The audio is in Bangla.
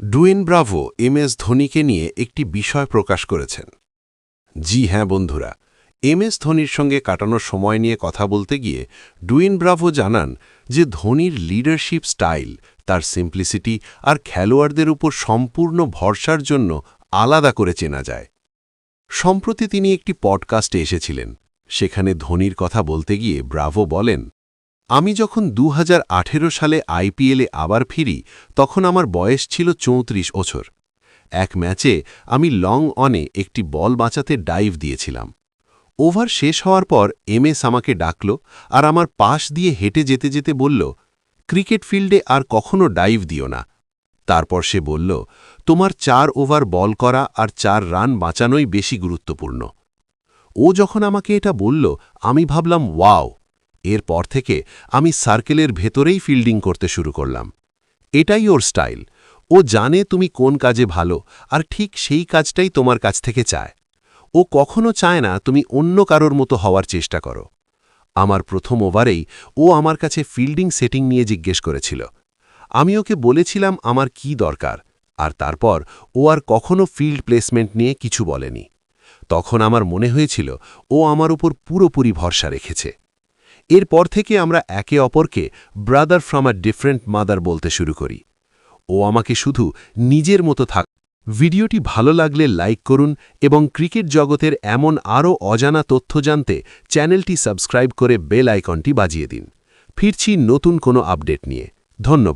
ডুয়েন ব্রাভো এম এস ধোনিকে নিয়ে একটি বিষয় প্রকাশ করেছেন। জি হ্যাঁ বন্ধুরা, এম এস ধোনির সঙ্গে কাটানোর সময় নিয়ে কথা বলতে গিয়ে ডুয়েন ব্রাভো জানান যে ধোনির লিডারশিপ স্টাইল, তার সিম্পলিসিটি আর খেলোয়াড়দের উপর সম্পূর্ণ ভরসার জন্য আলাদা করে চেনা যায়। সম্প্রতি তিনি একটি পডকাস্টে এসেছিলেন, সেখানে ধোনির কথা বলতে গিয়ে ব্রাভো বলেন আমি যখন দু হাজার আঠেরো সালে আইপিএলে আবার ফিরি, তখন আমার বয়স ছিল চৌত্রিশ বছর। এক ম্যাচে আমি লং অনে একটি বল বাঁচাতে ডাইভ দিয়েছিলাম। ওভার শেষ হওয়ার পর এমএস আমাকে ডাকল আর আমার পাশ দিয়ে হেঁটে যেতে যেতে বলল, ক্রিকেট ফিল্ডে আর কখনো ডাইভ দিও না। তারপর সে বলল, তোমার চার ওভার বল করা আর চার রান বাঁচানোই বেশি গুরুত্বপূর্ণ। ও যখন আমাকে এটা বলল, আমি ভাবলাম, ওয়াও। এরপর থেকে আমি সার্কেলের ভেতরেই ফিল্ডিং করতে শুরু করলাম। এটাই ওর স্টাইল। ও জানে তুমি কোন কাজে ভালো, আর ঠিক সেই কাজটাই তোমার কাছ থেকে চায়। ও কখনো চায় না তুমি অন্য কারোর মতো হওয়ার চেষ্টা করো। আমার প্রথম ওভারেই ও আমার কাছে ফিল্ডিং সেটিং নিয়ে জিজ্ঞেস করেছিল। আমি ওকে বলেছিলাম আমার কি দরকার, আর তারপর ও আর কখনো ফিল্ড প্লেসমেন্ট নিয়ে কিছু বলেনি। তখন আমার মনে হয়েছিল ও আমার উপর পুরোপুরি ভরসা রেখেছে। এরপর থেকে আমরা একে অপরকে brother from a different mother বলতে শুরু করি। ও আমাকে শুধু নিজের মতো থাক ভিডিওটি ভালো লাগলে লাইক করুন এবং ক্রিকেট জগতের এমন আরও অজানা তথ্য জানতে চ্যানেলটি সাবস্ক্রাইব করে বেল আইকনটি বাজিয়ে দিন। ফিরছি নতুন কোনো আপডেট নিয়ে। ধন্যবাদ।